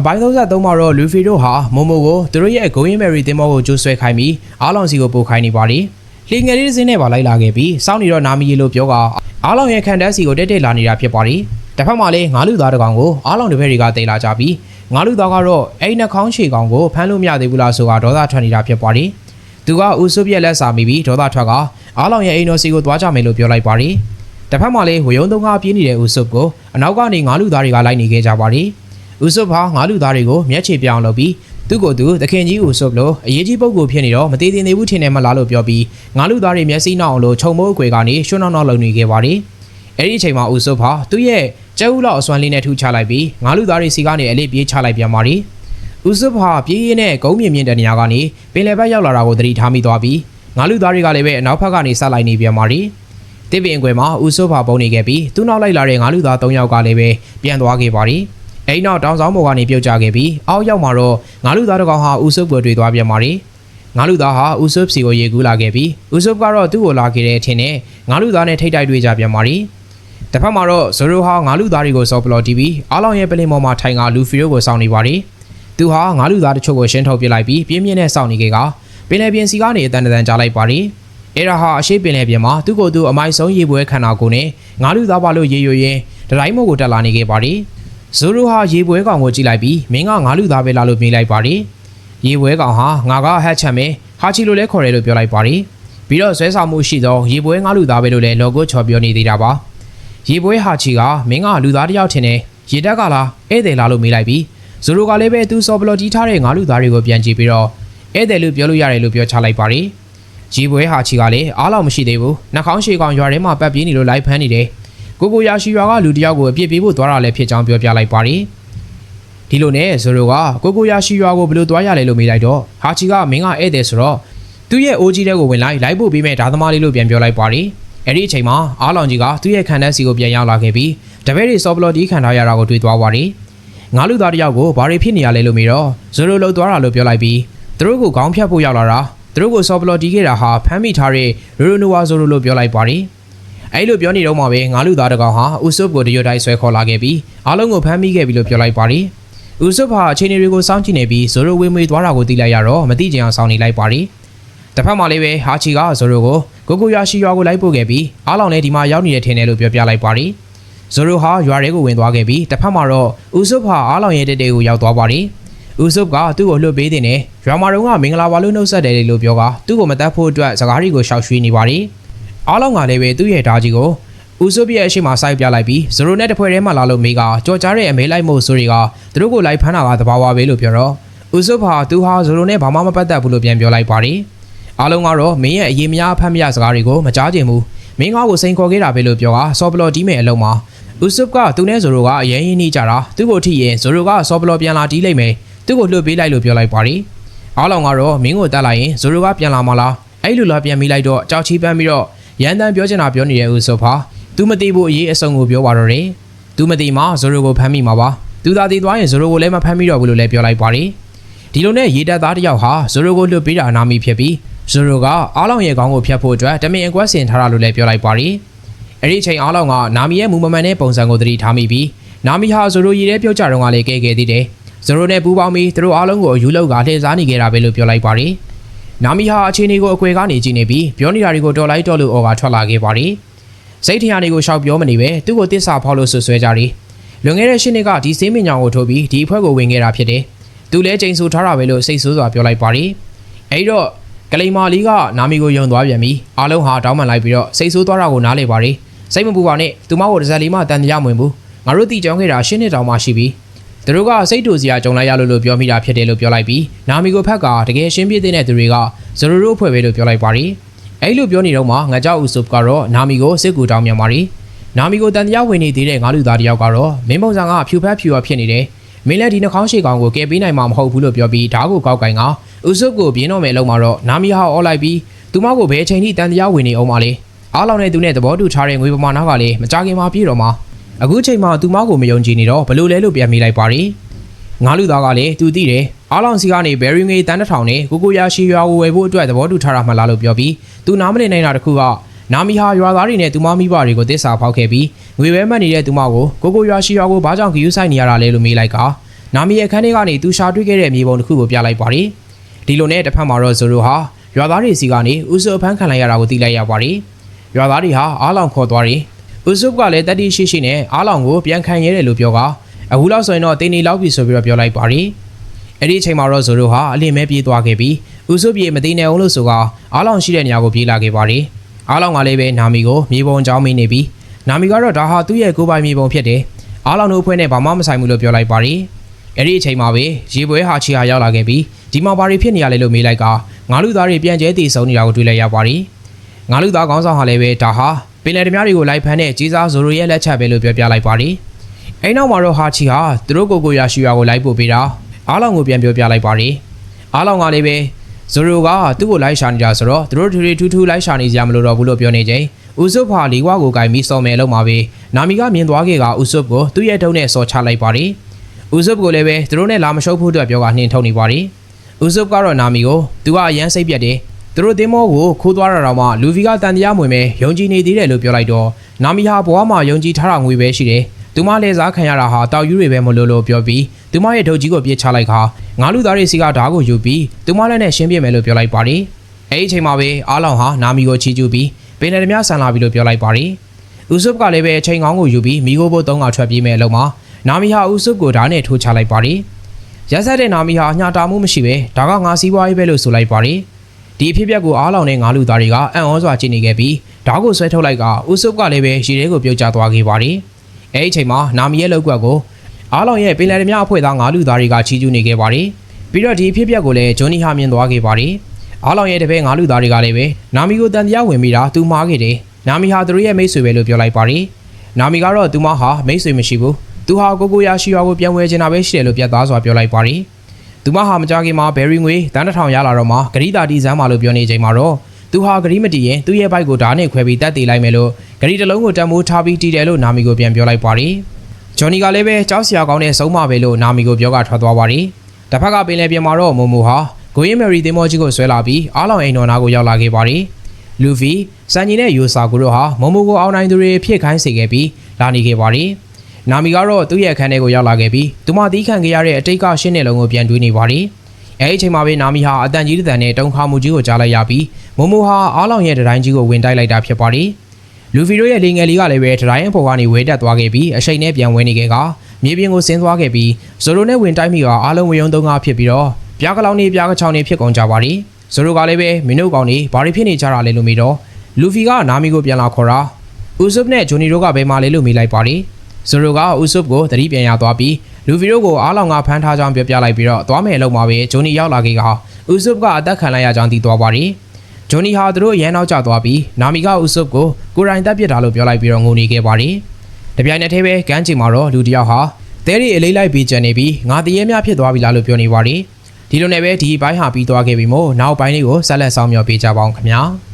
အပိုင်း33မှာတော့လူဖီတို့ဟာမိုမိုကိုသူတို့ရဲ့ဂိုးရင်မယ်ရီတင်မောကိုကျိုးဆွဲခိုင်းပြီးအားလောင်စီကိုပို့ခိုင်းနေပါတယ်။လင်ငယ်လေးတစ်စင်းနဲ့ပါလိုက်လာခဲ့ပြီးစောင့်နေတော့နာမီရီလို့ပြောကအားလောင်ရဲ့ခံတက်စီကိုတက်တက်လာနေတာဖြစ်ပါတယ်။တစ်ဖက်မှာလည်းငါးလူသားတစ်ကောင်ကိုအားလောင်တစ်ဖက်တွေကတိတ်လာကြပြီးငါးလူသားကတော့အဲ့နှခေါင်းရှည်ကောင်ကိုဖမ်းလို့မရသေးဘူးလားဆိုတာဒေါသထွက်နေတာဖြစ်ပါတယ်။သူကဦးစုပြက်လက်စာမိပြီးဒေါသထွက်ကအားလောင်ရဲ့အိမ်တော်စီကိုသွားကြမယ်လို့ပြောလိုက်ပါတယ်။တစ်ဖက်မှာလည်းဝယုံသုံးကားပြေးနေတဲ့ဦးစုကိုအနောက်ကနေငါးလူသားတွေကလိုက်နေခဲ့ကြပါတယ်။ ဦးဆုပ်ဟာငါးလူသားတွေကိုမျက်ခြေပြောင်းလုပ်ပြီးသူ့ကိုယ်သူသခင်ကြီးဦးဆုပ်လို့အရေးကြီးပုဂ္ဂိုလ်ဖြစ်နေတော့မသေးသေးသေးဘူးထင်တယ်မလားလို့ပြောပြီးငါးလူသားတွေမျက်စိနောက်အောင်လို့ခြုံမိုးအကွယ်ကနေရွှွန်းနောက်နောက်လုံနေခဲ့ပါတယ်။အဲ့ဒီအချိန်မှာဦးဆုပ်ဟာသူ့ရဲ့ကျဲဦးလောက်အစွမ်းလေးနဲ့ထူချလိုက်ပြီးငါးလူသားတွေစီကနေအလေးပြေးချလိုက်ပြန်ပါတယ်။ဦးဆုပ်ဟာပြေးရင်းနဲ့ဂုံးမြင့်မြင့်တဲ့နေရာကနေပင်လယ်ဘက်ရောက်လာတာကိုသတိထားမိသွားပြီးငါးလူသားတွေကလည်းပဲအနောက်ဘက်ကနေဆက်လိုက်နေပြန်ပါတယ်။တစ်ပင်အကွယ်မှာဦးဆုပ်ဟာပုံနေခဲ့ပြီးသူ့နောက်လိုက်လာတဲ့ငါးလူသား၃ယောက်ကလည်းပဲပြန်သွားခဲ့ပါတယ်။ အဲ့နောက်တောင်ဆောင်ပေါ်ကနေပြုတ်ကျခဲ့ပြီးအောက်ရောက်မှာတော့ငါလူသားတစ်ကောင်ဟာဦးဆုပ်ကိုတွေ့သွားပြန်ပါတယ်။ငါလူသားဟာဦးဆုပ်စီကိုရေကူးလာခဲ့ပြီးဦးဆုပ်ကတော့သူ့ကိုလာခဲ့တဲ့အထင်နဲ့ငါလူသားနဲ့ထိတ်တိုက်တွေ့ကြပြန်ပါတယ်။တစ်ဖက်မှာတော့ဇိုရိုဟာငါလူသားတွေကိုစော်ပလော်တီးပြီးအားလောင်ရဲ့ပလင်ပေါ်မှာထိုင်ကလူဖီယိုကိုစောင့်နေပါတယ်။သူဟာငါလူသားတချို့ကိုရှင်းထုတ်ပစ်လိုက်ပြီးပြင်းပြင်းနဲ့စောင့်နေခဲ့ကပင်လယ်ပြင်စီကနေအတန်တန်ကြားလိုက်ပါတယ်။အဲ့ဒါဟာအရှိပင်လယ်ပြင်မှာသူ့ကိုယ်သူအမိုက်ဆုံးရေပွဲခန္ဓာကိုယ်နဲ့ငါလူသားပါလို့ရေရွရင်းဒတိုင်းမို့ကိုတက်လာနေခဲ့ပါတယ်။ ဇိုရိုဟာရေပွဲကောင်ကိုကြည့်လိုက်ပြီးမင်းကငါလူသားပဲလားလို့မေးလိုက်ပါတယ်။ရေပွဲကောင်ဟာငါကဟတ်ချက်မယ်ဟာချီလိုလဲခေါ်တယ်လို့ပြောလိုက်ပါတယ်။ပြီးတော့ဇွဲဆောင်မှုရှိသောရေပွဲငါလူသားပဲလို့လည်းလော်ကိုချော်ပြောနေသေးတာပါ။ရေပွဲဟာချီကမင်းကလူသားတစ်ယောက်ထင်တယ်ရေတက်ကလားဧည့်သည်လားလို့မေးလိုက်ပြီးဇိုရိုကလည်းပဲသူစော်ဘလော်တီးထားတဲ့ငါလူသားတွေကိုပြန်ကြည့်ပြီးတော့ဧည့်သည်လို့ပြောလို့ရတယ်လို့ပြောချလိုက်ပါတယ်။ရေပွဲဟာချီကလည်းအားလောက်မရှိသေးဘူး။နှာခေါင်းရှည်ကောင်ရွာထဲမှာပတ်ပြေးနေလို့လိုက်ဖမ်းနေတယ်။ ကိုကိုရာရှိရွာကလူတစ်ယောက်ကိုအပြစ်ပေးဖို့သွားတာလည်းဖြစ်ကြောင်းပြောပြလိုက်ပါတယ်။ဒီလိုနဲ့ဇိုရိုကကိုကိုရာရှိရွာကိုဘယ်လိုသွားရလဲလို့မေးလိုက်တော့ဟာချီကမင်းကဧည့်သည်ဆိုတော့သူ့ရဲ့အိုးကြီးတဲ့ကိုဝင်လိုက်လိုက်ဖို့ပြီးမဲ့ဓာသမားလေးလို့ပြန်ပြောလိုက်ပါတယ်။အဲ့ဒီအချိန်မှာအားလောင်ကြီးကသူ့ရဲ့ခံတဲ့စီကိုပြန်ရောက်လာခဲ့ပြီးတပည့်တွေစောပလော်တီခံထားရတာကိုတွေ့သွားပါတယ်။ငါလူသားတစ်ယောက်ကိုဘာတွေဖြစ်နေရလဲလို့မေးတော့ဇိုရိုလှုပ်သွားတာလို့ပြောလိုက်ပြီးသူတို့ကိုခေါင်းဖြတ်ဖို့ရောက်လာတာသူတို့ကိုစောပလော်တီခဲ့တာဟာဖမ်းမိထားတဲ့ရိုရိုနိုဝါဇိုရိုလို့ပြောလိုက်ပါတယ်။ အဲ့လိုပြောနေတော့မှပဲငါလူသားတစ်ကောင်ဟာဦးဆုပ်ကိုတရွတ်တိုင်းဆွဲခေါ်လာခဲ့ပြီးအားလုံးကိုဖမ်းမိခဲ့ပြီလို့ပြောလိုက်ပါတယ်။ဦးဆုပ်ဟာအခြေအနေတွေကိုစောင့်ကြည့်နေပြီးဇိုရိုဝေမွေသွားတာကိုသိလိုက်ရတော့မသိချင်အောင်စောင့်နေလိုက်ပါတယ်။တစ်ဖက်မှာလည်းပဲဟာချီကဇိုရိုကိုကိုကိုယာရှိရွာကိုလိုက်ပို့ခဲ့ပြီးအားလောင်လည်းဒီမှာရောက်နေတဲ့ထင်တယ်လို့ပြောပြလိုက်ပါတယ်။ဇိုရိုဟာရွာထဲကိုဝင်သွားခဲ့ပြီးတစ်ဖက်မှာတော့ဦးဆုပ်ဟာအားလောင်ရဲ့တက်တဲ့ကိုရောက်သွားပါတယ်။ဦးဆုပ်ကသူ့ကိုလှုပ်ပေးတဲ့နဲ့ရွာမာတုံးကမင်္ဂလာပါလို့နှုတ်ဆက်တယ်လို့ပြောကသူ့ကိုမတတ်ဖို့အတွက်စကားတွေကိုရှောက်ရွှေ့နေပါတယ်။ အားလုံးကလည်းပဲသူ့ရဲ့ဓာကြီးကိုဦးစိုးပြရဲ့အရှိမစိုက်ပြလိုက်ပြီးဇိုရိုနဲ့တဖွဲထဲမှာလာလို့မေးကကြော်ကြားတဲ့အမေလိုက်မို့ဆိုတွေကသူတို့ကိုလိုက်ဖမ်းတာကသဘာဝပဲလို့ပြောတော့ဦးစိုးဟာသူဟာဇိုရိုနဲ့ဘာမှမပတ်သက်ဘူးလို့ပြန်ပြောလိုက်ပါတယ်အားလုံးကတော့မင်းရဲ့အရေးမရအဖက်မရစကားတွေကိုမကြားချင်ဘူးမင်းကားကိုစိန်ခေါ်ခဲ့တာပဲလို့ပြောကဆော့ဘလော်တီးမယ်အလုံးမှာဦးစိုးကသူနဲ့ဇိုရိုကအရင်ရင်းနှီးကြတာသူ့ကိုထိရင်ဇိုရိုကဆော့ဘလော်ပြန်လာတီးလိုက်မယ်သူ့ကိုလှုပ်ပေးလိုက်လို့ပြောလိုက်ပါတယ်အားလုံးကတော့မင်းကိုတတ်လိုက်ရင်ဇိုရိုကပြန်လာမလားအဲ့လိုလာပြန်မိလိုက်တော့ကြောက်ချီးပန်းပြီးတော့ ရန်တန်ပြောချင်တာပြောနေတဲ့ဦးဆိုဖာသူမသိဘူးအရေးအစုံကိုပြောပါတော့တယ်သူမသိမှဇိုရိုကိုဖမ်းမိမှာပါသူသာတည်သွားရင်ဇိုရိုကိုလည်းမဖမ်းမိတော့ဘူးလို့လည်းပြောလိုက်ပါတယ်ဒီလိုနဲ့ရေတပ်သားတစ်ယောက်ဟာဇိုရိုကိုလွတ်ပေးတာအနာမီဖြစ်ပြီးဇိုရိုကအားလောင်ရဲ့ခေါင်းကိုဖျက်ဖို့အတွက်တမင်အကွက်ဆင်ထားတာလို့လည်းပြောလိုက်ပါတယ်အဲ့ဒီအချိန်အားလောင်ကနာမီရဲ့မူမမှန်တဲ့ပုံစံကိုသတိထားမိပြီးနာမီဟာဇိုရိုရေထဲပြုတ်ကြတော့ကလည်းကဲခဲ့သေးတယ်ဇိုရိုနဲ့ပူးပေါင်းပြီးသူတို့အားလုံးကိုအယူလောက်ကလှည့်စားနေကြတာပဲလို့ပြောလိုက်ပါတယ် နာမီဟာအခြေအနေကိုအကွယ်ကနေကြည့်နေပြီးပြောနေတာတွေကိုတော်လိုက်တော့လို့အော်ကထွက်လာခဲ့ပါတယ်။စိတ်ထရာတွေကိုရှောက်ပြောမနေပဲသူ့ကိုတစ္ဆာဖောက်လို့ဆွဆွဲကြတယ်။လွန်ခဲ့တဲ့ရှင်းနှစ်ကဒီစေးမင်ညောင်ကိုထိုးပြီးဒီအဖွဲကိုဝင်ခဲ့တာဖြစ်တယ်။သူလည်းချိန်ဆူထားတာပဲလို့စိတ်ဆိုးစွာပြောလိုက်ပါတယ်။အဲဒီတော့ကလိန်မာလီကနာမီကိုယုံသွားပြန်ပြီးအားလုံးဟာတောင်းပန်လိုက်ပြီးတော့စိတ်ဆိုးသွားတာကိုနားလေပါတယ်။စိတ်မပူပါနဲ့သူမကိုတစ်စက်လေးမှတန်တရားမဝင်ဘူး။ငါတို့တီကြောင်းခဲ့တာရှင်းနှစ်တောင်မှရှိပြီ။ သူတို့ကစိတ်တူစရာကြုံလိုက်ရလို့လို့ပြောမိတာဖြစ်တယ်လို့ပြောလိုက်ပြီးနာမီကိုဖက်ကတကယ်ရှင်းပြတဲ့သူတွေကဇရိုရိုဖွဲ့ပဲလို့ပြောလိုက်ပါတယ်။အဲ့လိုပြောနေတော့မှငါကြောက်ဦးဆုပ်ကတော့နာမီကိုစစ်ကူတောင်းမြန်ပါတယ်။နာမီကိုတန်တရားဝင်နေသေးတဲ့ငါလူသားတယောက်ကတော့မင်းပုံစံကဖြူဖက်ဖြူရဖြစ်နေတယ်။မင်းလည်းဒီနှာခေါင်းရှည်ကောင်ကိုကယ်ပေးနိုင်မှာမဟုတ်ဘူးလို့ပြောပြီးဓာတ်ကိုကောက်ကင်ကဦးဆုပ်ကိုပြင်းတော့မယ်လုံးမှာတော့နာမီဟာအော်လိုက်ပြီးသူမကိုဘယ်အချိန်ထိတန်တရားဝင်နေအောင်မလဲ။အားလောင်တဲ့သူနဲ့သဘောတူထားတဲ့ငွေပမာဏကလည်းမကြခင်မှာပြည့်တော့မှာ အခုချိန်မှာသူမကိုမယုံကြည်နေတော့ဘလို့လဲလို့ပြန်မိလိုက်ပါတယ်။ငါလူသားကလည်းသူသိတယ်အားလောင်စီကနေဘယ်ရီငွေတန်းတစ်ထောင်နဲ့ကိုကိုရာရှိရွာကိုဝယ်ဖို့အတွက်သဘောတူထားတာမှလားလို့ပြောပြီးသူနားမလည်နိုင်တာတခုကနာမီဟာရွာသားတွေနဲ့သူမမိဘတွေကိုတစ္ဆာဖောက်ခဲ့ပြီးငွေပဲမှတ်နေတဲ့သူမကိုကိုကိုရွာရှိရွာကိုဘာကြောင့်ဂယူးဆိုင်နေရတာလဲလို့မေးလိုက်ကနာမီရဲ့အခန်းထဲကနေသူရှာတွေ့ခဲ့တဲ့မြေပုံတစ်ခုကိုပြလိုက်ပါတယ်ဒီလိုနဲ့တစ်ဖက်မှာတော့ဇိုရိုဟာရွာသားတွေစီကနေဥဆုအဖမ်းခံလိုက်ရတာကိုသိလိုက်ရပါတယ်ရွာသားတွေဟာအားလောင်ခေါ်သွားတယ် ဥဆုကလည်းတတိရှိရှိနဲ့အားလောင်ကိုပြန်ခံရဲတယ်လို့ပြောကအခုလောက်ဆိုရင်တော့တင်းနေလောက်ပြီဆိုပြီးတော့ပြောလိုက်ပါတယ်အဲ့ဒီအချိန်မှာတော့ဇိုရိုဟာအလင်းမဲပြေးသွားခဲ့ပြီးဥဆုပြေမသိနေအောင်လို့ဆိုကအားလောင်ရှိတဲ့နေရာကိုပြေးလာခဲ့ပါတယ်အားလောင်ကလည်းပဲနာမီကိုမြေပုံချောင်းမင်းနေပြီးနာမီကတော့ဒါဟာသူ့ရဲ့ကိုယ်ပိုင်မြေပုံဖြစ်တယ်အားလောင်တို့အဖွဲ့နဲ့ဘာမှမဆိုင်ဘူးလို့ပြောလိုက်ပါတယ်အဲ့ဒီအချိန်မှာပဲရေပွဲဟာချီဟာရောက်လာခဲ့ပြီးဒီမှာဘာတွေဖြစ်နေရလဲလို့မေးလိုက်ကငါလူသားတွေပြန်ကျဲတည်ဆုံနေတာကိုတွေ့လိုက်ရပါတယ်။ငါလူသားခေါင်းဆောင်ဟာလည်းပဲဒါဟာပ င်လယ်ဓမြတွေကိုလိုက်ဖမ်းတဲ့ကြီးစားဇိုရိုရဲ့လက်ချက်ပဲလို့ပြောပြလိုက်ပါတယ်။အဲ့နောက်မှာတော့ဟာချီဟာသူတို့ကိုကိုရရှိရွာကိုလိုက်ပို့ပေးတာအားလောင်ကိုပြန်ပြောပြလိုက်ပါတယ်။အားလောင်ကလည်းပဲဇိုရိုကသူ့ကိုလိုက်ရှာနေတာဆိုတော့သူတို့ထူထူထူထူလိုက်ရှာနေကြမလို့တော့ဘူးလို့ပြောနေချိန်ဥဆုပ်ဟာလီဝါကိုကင်ပြီးစော်မယ်လို့မှာပဲနာမီကမြင်သွားခဲ့ကဥဆုပ်ကိုသူ့ရဲ့တုံးနဲ့စော်ချလိုက်ပါတယ်။ဦးဇုပ်ကိုလည်းပဲသူတို့နဲ့လာမရှုပ်ဖို့အတွက်ပြောကနှင်ထုတ်နေပါသည်ဦးဇုပ်ကတော့နာမီကိုသူကအရန်စိတ်ပြက်တယ် သူတို့တင်းမောကိုခိုးသွားတာတော့မှလူဗီကတန်တရားမွေမဲ့ယုံကြည်နေသေးတယ်လို့ပြောလိုက်တော့နာမီဟာဘဝမှာယုံကြည်ထားတာငွေပဲရှိတယ်သူမလည်းစားခံရတာဟာတောက်ယူတွေပဲမလို့လို့ပြောပြီးသူမရဲ့ဒုတ်ကြီးကိုပြစ်ချလိုက်ခါငါလူသားတွေစီကဓာတ်ကိုယူပြီးသူမလည်းနဲ့ရှင်းပြမယ်လို့ပြောလိုက်ပါသည်အဲ့ဒီအချိန်မှာပဲအားလောင်ဟာနာမီကိုချီကျူးပြီးပင်နယ်ဓမြဆန်လာပြီလို့ပြောလိုက်ပါသည်ဦးဇုပ်ကလည်းပဲအချိန်ကောင်းကိုယူပြီးမိခိုးဘုတ်သုံးကထွက်ပြေးမယ်အလုံးမှာနာမီဟာဦးစုပ်ကိုဓာတ်နဲ့ထိုးချလိုက်ပါတယ်။ရက်ဆက်တဲ့နာမီဟာညှာတာမှုမရှိပဲဒါကငါစီးပွားရေးပဲလို့ဆိုလိုက်ပါတယ်။ ဒီအဖြစ်အပျက်ကိုအားလောင်တဲ့ငါလူသားတွေကအံ့ဩစွာကြည့်နေခဲ့ပြီးဓာတ်ကိုဆွဲထုတ်လိုက်ကဦးစုပ်ကလည်းပဲရေထဲကိုပြုတ်ကျသွားခဲ့ပါတယ်။အဲဒီအချိန်မှာနာမီရဲ့လောက်ကွက်ကိုအားလောင်ရဲ့ပင်လယ်ဓမြအဖွဲ့သားငါလူသားတွေကချီးကျူးနေခဲ့ပါတယ်။ပြီးတော့ဒီအဖြစ်အပျက်ကိုလည်းဂျွန်နီဟာမြင်သွားခဲ့ပါတယ်။အားလောင်ရဲ့တပည့်ငါလူသားတွေကလည်းပဲနာမီကိုတန်တရားဝင်ပြီးတာသူမှားခဲ့တယ်။နာမီဟာသူတို့ရဲ့မိတ်ဆွေပဲလို့ပြောလိုက်ပါတယ်။နာမီကတော့သူမဟာမိတ်ဆွေမရှိဘူး။သူဟာကိုကိုရရှိရွာကိုပြန်ဝဲချင်တာပဲရှိတယ်လို့ပြတ်သားစွာပြောလိုက်ပါတယ်။ သူမဟာမကြခင်မှာဘယ်ရီငွေတန်းတစ်ထောင်ရလာတော့မှဂရီတာတီဇမ်းမာလို့ပြောနေချိန်မှာတော့သူဟာဂရီမတီရင်သူ့ရဲ့ဘိုက်ကိုဓာတ်နဲ့ခွဲပြီးတက်တည်လိုက်မယ်လို့ဂရီတစ်လုံးကိုတန်မိုးထားပြီးတီးတယ်လို့နာမီကိုပြန်ပြောလိုက်ပါတယ်။ဂျွန်နီကလည်းပဲကြောက်စရာကောင်းတဲ့ဆုံးမပဲလို့နာမီကိုပြောကထွက်သွားပါတယ်။တစ်ဖက်ကပင်လယ်ပြင်မှာတော့မိုမိုဟာဂိုယင်းမယ်ရီတင်မောကြီးကိုဆွဲလာပြီးအားလောင်အိမ်တော်နာကိုရောက်လာခဲ့ပါတယ်။လူဖီစန်ဂျီနဲ့ယူဆာကိုတို့ဟာမိုမိုကိုအောင်နိုင်သူတွေဖြစ်ခိုင်းစေခဲ့ပြီးလာနေခဲ့ပါတယ်။ နာမီကတော့သူ့ရဲ့အခန်းထဲကိုရောက်လာခဲ့ပြီးသူမသီးခံခဲ့ရတဲ့အတိတ်ကရှင်းတဲ့လုံးကိုပြန်တွေးနေပါတယ်။အဲဒီအချိန်မှာပဲနာမီဟာအတန်ကြီးတစ်တန်နဲ့တုံခါမှုကြီးကိုကြားလိုက်ရပြီးမိုမိုဟာအားလောင်ရဲ့ဒတိုင်းကြီးကိုဝင်တိုက်လိုက်တာဖြစ်ပါတယ်။လူဖီတို့ရဲ့လေငယ်လေးကလည်းပဲဒတိုင်းအပေါ်ကနေဝဲတက်သွားခဲ့ပြီးအရှိန်နဲ့ပြန်ဝင်နေခဲ့ကမြေပြင်ကိုဆင်းသွားခဲ့ပြီးဇိုရိုနဲ့ဝင်တိုက်မိကအားလုံးဝယုံသုံးကားဖြစ်ပြီးတော့ပြားကလောင်နေပြားကချောင်းနေဖြစ်ကုန်ကြပါတယ်။ဇိုရိုကလည်းပဲမင်းတို့ကောင်နေဘာတွေဖြစ်နေကြတာလဲလို့မေးတော့လူဖီကနာမီကိုပြန်လာခေါ်တာဥဆုပ်နဲ့ဂျိုနီတို့ကဘယ်မှာလဲလို့မေးလိုက်ပါတယ်။ ဇိုရိုကဥဆုပ်ကိုသတိပြန်ရသွားပြီးလူဗီရိုကိုအားလောင်ကဖမ်းထားကြောင်းပြောပြလိုက်ပြီးတော့သွားမယ်အလုံးမှာပဲဂျိုနီရောက်လာခဲ့ကဥဆုပ်ကအသက်ခံလိုက်ရကြောင်းသိသွားပါတယ်။ဂျိုနီဟာသူတို့ရန်နောက်ကျသွားပြီးနာမီကဥဆုပ်ကိုကိုရိုင်းတက်ပစ်တာလို့ပြောလိုက်ပြီးတော့ငိုနေခဲ့ပါတယ်။တပြိုင်နက်တည်းပဲကမ်းခြေမှာတော့လူတစ်ယောက်ဟာတဲရီအလေးလိုက်ပြီးကြံနေပြီးငါတရေမြဖြစ်သွားပြီလားလို့ပြောနေပါတယ်။ဒီလိုနဲ့ပဲဒီဘိုင်းဟာပြီးသွားခဲ့ပြီမို့နောက်ပိုင်းလေးကိုဆက်လက်ဆောင်မျှော်ပေးကြပါအောင်ခင်ဗျာ။